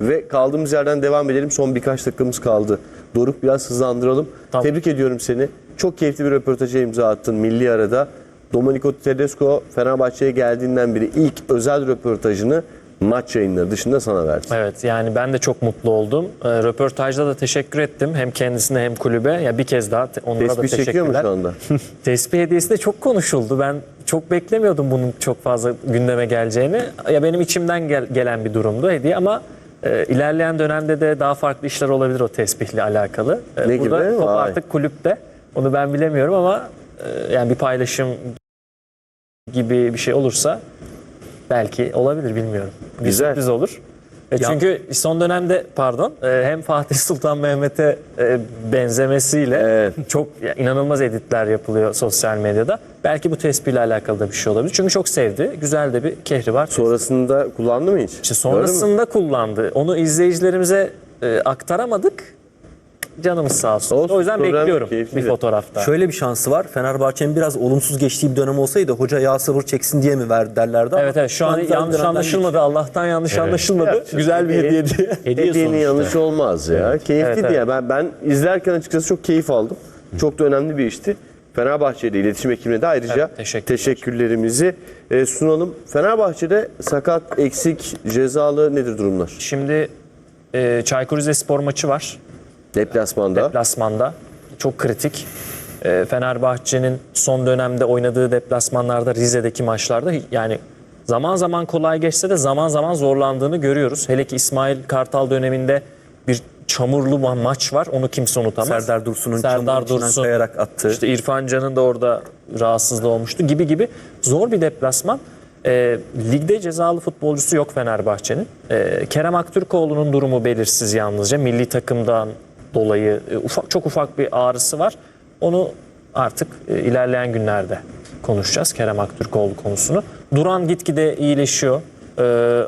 ve kaldığımız yerden devam edelim. Son birkaç dakikamız kaldı. Doruk biraz hızlandıralım. Tamam. Tebrik ediyorum seni. Çok keyifli bir röportaja imza attın milli arada. Domenico Tedesco Fenerbahçe'ye geldiğinden beri ilk özel röportajını maç yayınları dışında sana verdi. Evet yani ben de çok mutlu oldum. Ee, röportajda da teşekkür ettim. Hem kendisine hem kulübe. Ya bir kez daha te- onlara da Tespih çekiyor mu teşekkürler. şu anda? Tespih hediyesi de çok konuşuldu. Ben çok beklemiyordum bunun çok fazla gündeme geleceğini. Ya benim içimden gel- gelen bir durumdu hediye ama e, ilerleyen dönemde de daha farklı işler olabilir o tespihle alakalı. E, Ne burada gibi? top Vay. artık kulüpte. Onu ben bilemiyorum ama e, yani bir paylaşım gibi bir şey olursa belki olabilir bilmiyorum. Bir Güzel. sürpriz olur. E, çünkü son dönemde pardon e, hem Fatih Sultan Mehmet'e e, benzemesiyle çok ya, inanılmaz editler yapılıyor sosyal medyada. Belki bu tespihle alakalı da bir şey olabilir. Çünkü çok sevdi. Güzel de bir kehri var. Sonrasında kullandı mı hiç? İşte Gördün mü? sonrasında kullandı. Onu izleyicilerimize e, aktaramadık. Canımız sağ olsun. Olsun, o yüzden program bekliyorum keyifliydi. bir fotoğrafta. Şöyle bir şansı var. Fenerbahçe'nin biraz olumsuz geçtiği bir dönem olsaydı hoca yağ sabır çeksin diye mi verdi derlerdi ama Evet evet şu an yanlış anlaşılmadı. Allah'tan yanlış anlaşılmadı. Güzel bir hediye diye. Hediyenin yanlış olmaz ya. Keyifliydi Evet, ya. Ben, ben izlerken açıkçası çok keyif aldım. Çok da önemli bir işti. Fenerbahçe ile iletişim ekibine de ayrıca Evet, teşekkürler. teşekkürlerimizi e, sunalım. Fenerbahçe'de sakat, eksik, cezalı nedir durumlar? Şimdi e, Çaykur Rizespor maçı var. Deplasmanda. Deplasmanda. Çok kritik. E, Fenerbahçe'nin son dönemde oynadığı deplasmanlarda Rize'deki maçlarda yani zaman zaman kolay geçse de zaman zaman zorlandığını görüyoruz. Hele ki İsmail Kartal döneminde bir çamurlu ma- maç var. Onu kimse unutamaz. Serdar Dursun'un Serdar çamurun içinden Dursun kayarak attığı. İşte İrfan Can'ın da orada rahatsızlığı olmuştu gibi gibi zor bir deplasman. E, ligde cezalı futbolcusu yok Fenerbahçe'nin. E, Kerem Aktürkoğlu'nun durumu belirsiz yalnızca. Milli takımdan dolayı e, ufak çok ufak bir ağrısı var. Onu artık e, ilerleyen günlerde konuşacağız Kerem Aktürkoğlu konusunu. Duran gitgide iyileşiyor. E,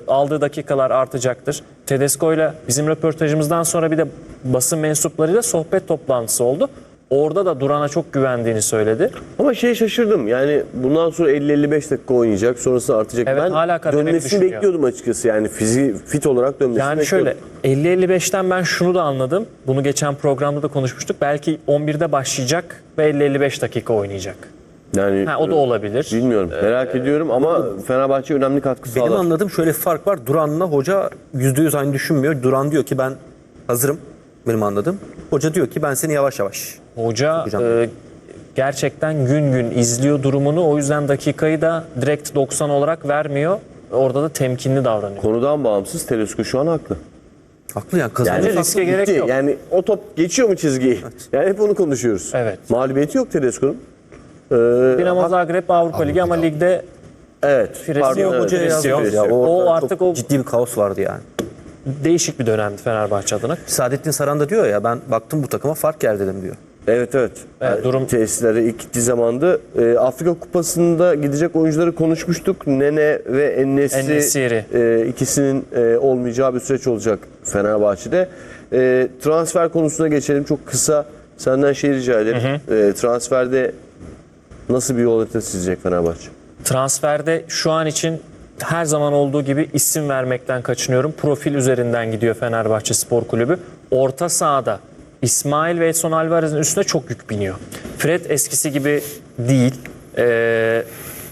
aldığı dakikalar artacaktır. Tedesco ile bizim röportajımızdan sonra bir de basın mensuplarıyla sohbet toplantısı oldu. Orada da Duran'a çok güvendiğini söyledi. Ama şey şaşırdım. Yani bundan sonra 50-55 dakika oynayacak. Sonrasında artacak. Evet, ben hala dönmesini düşünüyor. bekliyordum açıkçası. Yani fizi fit olarak dönmesini Yani bekliyordum. şöyle 50-55'ten ben şunu da anladım. Bunu geçen programda da konuşmuştuk. Belki 11'de başlayacak ve 50-55 dakika oynayacak. Yani Ha, o da olabilir. Bilmiyorum. Merak ediyorum ama Fenerbahçe önemli katkı Benim sağlar. anladığım şöyle bir fark var. Duran'la hoca %100 aynı düşünmüyor. Duran diyor ki ben hazırım. Benim anladığım. Hoca diyor ki ben seni yavaş yavaş. Hoca Hocam. e, gerçekten gün gün izliyor durumunu. O yüzden dakikayı da direkt 90 olarak vermiyor. Orada da temkinli davranıyor. Konudan bağımsız Tedesco şu an haklı. Haklı yani kazanacak. Yani riske gerek Gitti. yok. Yani o top geçiyor mu çizgiyi? Yani hep onu konuşuyoruz. Evet. Mağlubiyeti yok Tedesco'nun. Ee, Dinamo Zagreb Avrupa Ligi ama ligde evet. Firesi Pardon, yok, evet, hocaya firesi firesi Ya yok. o- Orada artık o- ciddi bir kaos vardı yani. Değişik bir dönemdi Fenerbahçe adına. Saadettin Saran da diyor ya ben baktım bu takıma fark yer dedim diyor. Evet evet. Evet, Yani durum- tesislere ilk gittiği zamanda e, Afrika Kupası'nda gidecek oyuncuları konuşmuştuk. Nene ve Ennesi En-Nesyri. e, ikisinin e, olmayacağı bir süreç olacak Fenerbahçe'de. E, transfer konusuna geçelim. Çok kısa senden şey rica ederim. E, transferde nasıl bir yol haritası çizecek Fenerbahçe? Transferde şu an için her zaman olduğu gibi isim vermekten kaçınıyorum. Profil üzerinden gidiyor Fenerbahçe Spor Kulübü. Orta sahada İsmail ve Edson Alvarez'in üstüne çok yük biniyor. Fred eskisi gibi değil. Ee,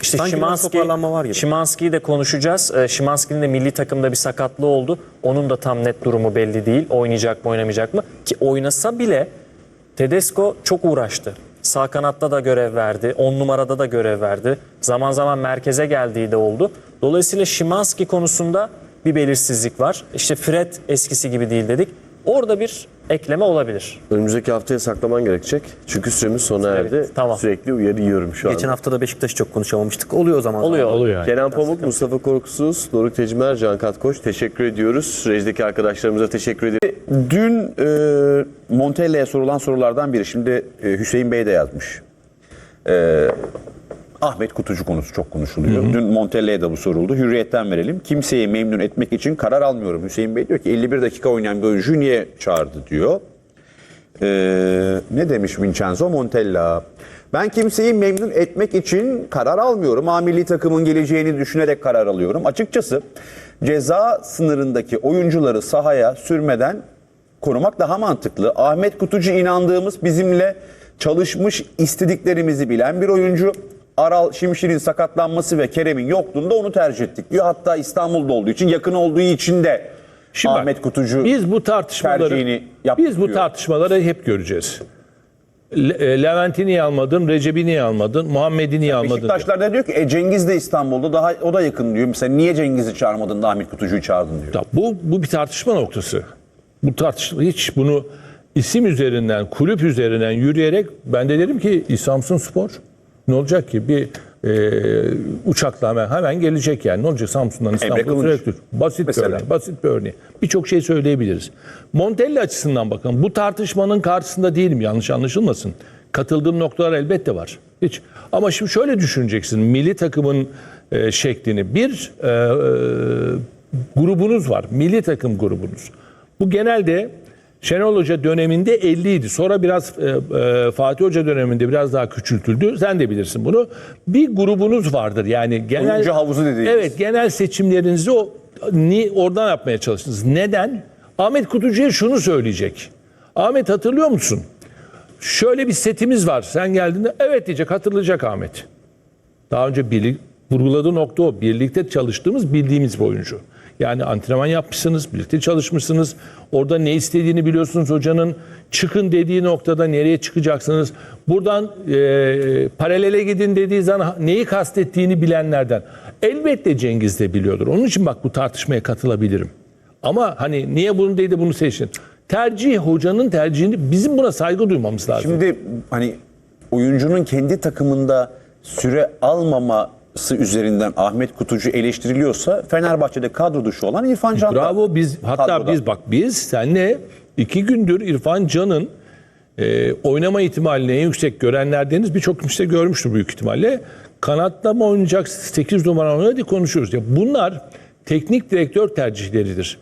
işte Sanki Şimanski, var gibi. Şimanski'yi de konuşacağız. Ee, Şimanski'nin de milli takımda bir sakatlığı oldu. Onun da tam net durumu belli değil. Oynayacak mı oynamayacak mı? Ki oynasa bile Tedesco çok uğraştı. Sağ kanatta da görev verdi. 10 numarada da görev verdi. Zaman zaman merkeze geldiği de oldu. Dolayısıyla Şimanski konusunda bir belirsizlik var. İşte Fred eskisi gibi değil dedik. Orada bir ekleme olabilir. Önümüzdeki haftaya saklaman gerekecek. Çünkü süremiz sona Evet, erdi. tamam. Sürekli uyarı yiyorum şu an. Geçen hafta da Beşiktaş'ı çok konuşamamıştık. Oluyor o zaman. Oluyor. Oluyor. Kenan Pamuk, Mustafa Korkusuz, Doruk Tecmer, Can Katkoç teşekkür ediyoruz. Süreçteki arkadaşlarımıza teşekkür ediyoruz. Dün e, Montella'ya sorulan sorulardan biri. Şimdi e, Hüseyin Bey de yazmış. E, Ahmet Kutucu konusu çok konuşuluyor. Dün Montella'ya da bu soruldu. Hürriyetten verelim. Kimseyi memnun etmek için karar almıyorum. Hüseyin Bey diyor ki 51 dakika oynayan bir oyuncuyu niye çağırdı diyor. E, ne demiş Vincenzo Montella? Ben kimseyi memnun etmek için karar almıyorum. A milli takımın geleceğini düşünerek karar alıyorum. Açıkçası ceza sınırındaki oyuncuları sahaya sürmeden korumak daha mantıklı. Ahmet Kutucu inandığımız bizimle çalışmış istediklerimizi bilen bir oyuncu. Aral Şimşir'in sakatlanması ve Kerem'in yokluğunda onu tercih ettik diyor. Hatta İstanbul'da olduğu için yakın olduğu için de Şimdi bak, Ahmet Kutucu biz bu tartışmaları biz bu diyor. tartışmaları hep göreceğiz. Le- e, Levent'i niye almadın? Recep'i niye almadın? Muhammed'i niye almadın? Beşiktaşlar da diyor ki e, Cengiz de İstanbul'da daha o da yakın diyor. Mesela niye Cengiz'i çağırmadın da Ahmet Kutucu'yu çağırdın diyor. Ya bu bu bir tartışma noktası. Bu tartışma hiç bunu isim üzerinden, kulüp üzerinden yürüyerek ben de derim ki İsamsun Spor ne olacak ki bir e, uçakla hemen hemen gelecek yani. Ne olacak Samsun'dan İstanbul'a sürekli. Basit Mesela. bir örnek. Basit bir örnek. Birçok şey söyleyebiliriz. Montella açısından bakın bu tartışmanın karşısında değilim yanlış anlaşılmasın. Katıldığım noktalar elbette var. Hiç. Ama şimdi şöyle düşüneceksin. Milli takımın e, şeklini. Bir e, e, grubunuz var. Milli takım grubunuz. Bu genelde Şenol Hoca döneminde 50 idi. Sonra biraz e, e, Fatih Hoca döneminde biraz daha küçültüldü. Sen de bilirsin bunu. Bir grubunuz vardır. Yani genel Oyuncu havuzu dediğimiz. Evet, genel seçimlerinizi o ni oradan yapmaya çalıştınız. Neden? Ahmet Kutucu'ya şunu söyleyecek. Ahmet hatırlıyor musun? Şöyle bir setimiz var. Sen geldiğinde evet diyecek, hatırlayacak Ahmet. Daha önce birlik, vurguladığı nokta o. Birlikte çalıştığımız, bildiğimiz bir oyuncu. Yani antrenman yapmışsınız, birlikte çalışmışsınız. Orada ne istediğini biliyorsunuz hocanın. Çıkın dediği noktada nereye çıkacaksınız. Buradan e, paralele gidin dediği zaman neyi kastettiğini bilenlerden. Elbette Cengiz de biliyordur. Onun için bak bu tartışmaya katılabilirim. Ama hani niye bunu değil de bunu seçtin? Tercih, hocanın tercihini bizim buna saygı duymamız lazım. Şimdi hani oyuncunun kendi takımında süre almaması üzerinden Ahmet Kutucu eleştiriliyorsa Fenerbahçe'de kadro dışı olan İrfan Can Bravo biz hatta kadroda. biz bak biz senle iki gündür İrfan Can'ın e, oynama ihtimalini en yüksek görenlerdeniz birçok kimse görmüştür büyük ihtimalle. Kanatta mı oynayacak 8 numara mı diye konuşuyoruz. Ya bunlar teknik direktör tercihleridir.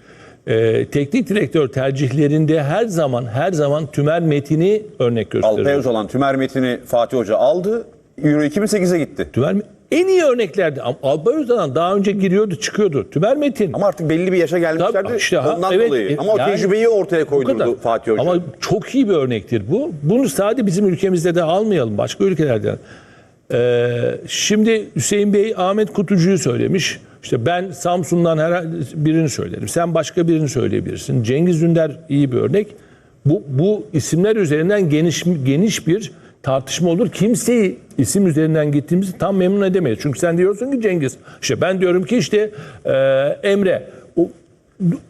E, teknik direktör tercihlerinde her zaman her zaman Tümer Metin'i örnek gösterir. Alpay Özalan Tümer Metin'i Fatih Hoca aldı. Euro 2008'e gitti. Tümer en iyi örneklerdi. Ama Alpay Özdanan daha önce giriyordu çıkıyordu. Tümer Metin. Ama artık belli bir yaşa gelmişlerdi. Tabii, işte ondan evet, dolayı. e, Ama o yani tecrübeyi ortaya koydurdu Fatih Hoca. Ama çok iyi bir örnektir bu. Bunu sadece bizim ülkemizde de almayalım. Başka ülkelerde. Ee, şimdi Hüseyin Bey Ahmet Kutucu'yu söylemiş. İşte ben Samsun'dan her birini söylerim. Sen başka birini söyleyebilirsin. Cengiz Ünder iyi bir örnek. Bu, bu isimler üzerinden geniş geniş bir tartışma olur. Kimseyi isim üzerinden gittiğimizi tam memnun edemeyiz. Çünkü sen diyorsun ki Cengiz. İşte ben diyorum ki işte e, Emre. O,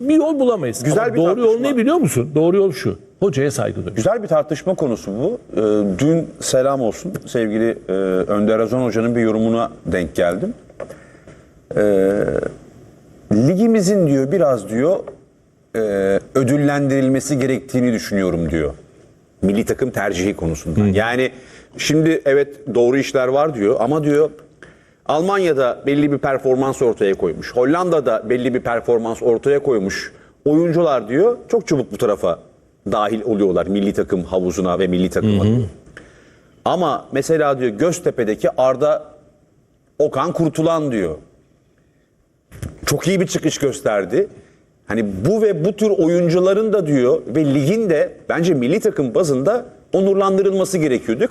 bir yol bulamayız. Güzel Ama bir doğru yol tartışma. ne biliyor musun? Doğru yol şu. Hocaya saygı duymak. Güzel bir tartışma konusu bu. Ee, dün selam olsun sevgili e, Önder Azon Hoca'nın bir yorumuna denk geldim. Ee, ligimizin diyor biraz diyor e, ödüllendirilmesi gerektiğini düşünüyorum diyor. Milli takım tercihi konusunda. Yani şimdi evet doğru işler var diyor ama diyor Almanya'da belli bir performans ortaya koymuş. Hollanda'da belli bir performans ortaya koymuş. Oyuncular diyor çok çabuk bu tarafa dahil oluyorlar milli takım havuzuna ve milli takıma. Ama mesela diyor Göztepe'deki Arda Okan Kurtulan diyor. Çok iyi bir çıkış gösterdi. Hani bu ve bu tür oyuncuların da diyor ve ligin de bence milli takım bazında onurlandırılması gerekiyor diyor.